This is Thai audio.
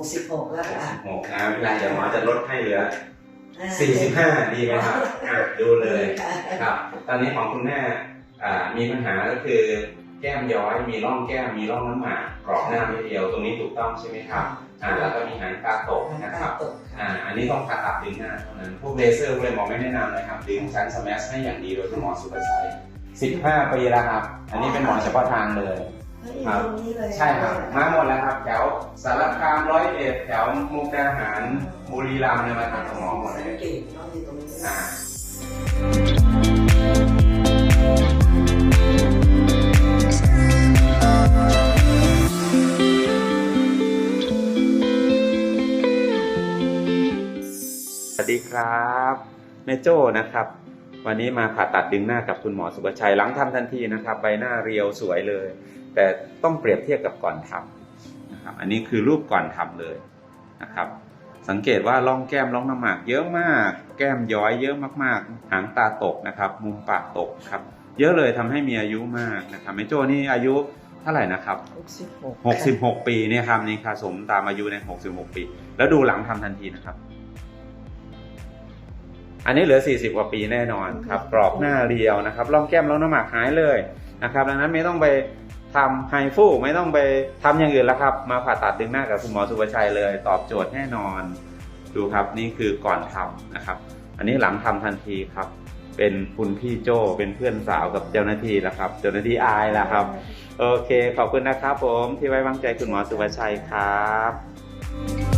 หกสิบหกแล้วค่ะ หกนะไม่เป็นไรเดี๋ยวหมอจะลดให้เหลืออ่า45 ดีไหมครับอะดูเลยค่ะครับ ตอนนี้ของคุณแม่อ่ามีปัญหาก็คือ แก้มย้อยมีร่องแก้มมีร่องน้ำหมากกรอบหน้าไม่เดียวตรงนี้ถูกต้องใช่ไหมครับอ่าแล้วก็มีหางตาตกนะครับตกอ่าอันนี้ต้องผ่าตัดดึงหน้าเท่านั้นพวกเลเซอร์พวกอะไรหมอไม่แนะนำเลยครับดึงชั้นสแมสให้อย่างดีโดยคุณหมอสุภชัย15 ปีแล้วครับ อันนี้เป็นหมอเฉพาะทางเลย เฮ้ยตรงนี้เลยใช่ครับมาหมดแล้วครับ แถวสารคามร้อยเอ็ดแถวมุกดาหารบุรีรัมย์เนี่ยมาทำกับหมอหมดเลยเก่งเนาะอยู่ตรงนี้อ่าสวัสดีครับแม่โจ้นะครับ วันนี้มาผ่าตัดดึงหน้ากับคุณหมอสุภชัยหลังทำทันทีนะครับ ใบหน้าเรียวสวยเลย แต่ต้องเปรียบเทียบกับก่อนทำนะครับ อันนี้คือรูปก่อนทำเลยนะครับ สังเกตว่าร่องแก้มร่องน้ำหมากเยอะมาก แก้มย้อยเยอะมากๆ หางตาตกนะครับ มุมปากตกครับ เยอะเลยทำให้มีอายุมากนะครับแม่โจ้นี่อายุเท่าไหร่นะครับหกสิบหก66 ปีเนี่ยครับนี่ค่ะสมตามอายุใน 66 ปี แล้วดูหลังทำทันทีนะครับ อันนี้เหลือ 40 กว่าปีแน่นอนครับ กรอบหน้าเรียวนะครับ ร่องแก้มร่องน้ำหมากหายเลยนะครับ ดังนั้นไม่ต้องไป ทำไฮฟูไม่ต้องไปทำอย่างอื่นแล้วครับ มาผ่าตัดดึงหน้ากับคุณหมอสุภชัยเลย ตอบโจทย์แน่นอน ดูครับนี่คือก่อนทำนะครับ อันนี้หลังทำทันทีครับ เป็นคุณพี่โจเป็นเพื่อนสาวกับเจ้าหน้าที่แล้วครับ เจ้าหน้าที่อายแล้วครับ โอเค ขอบคุณนะครับผมที่ไว้วางใจคุณหมอสุภชัยครับ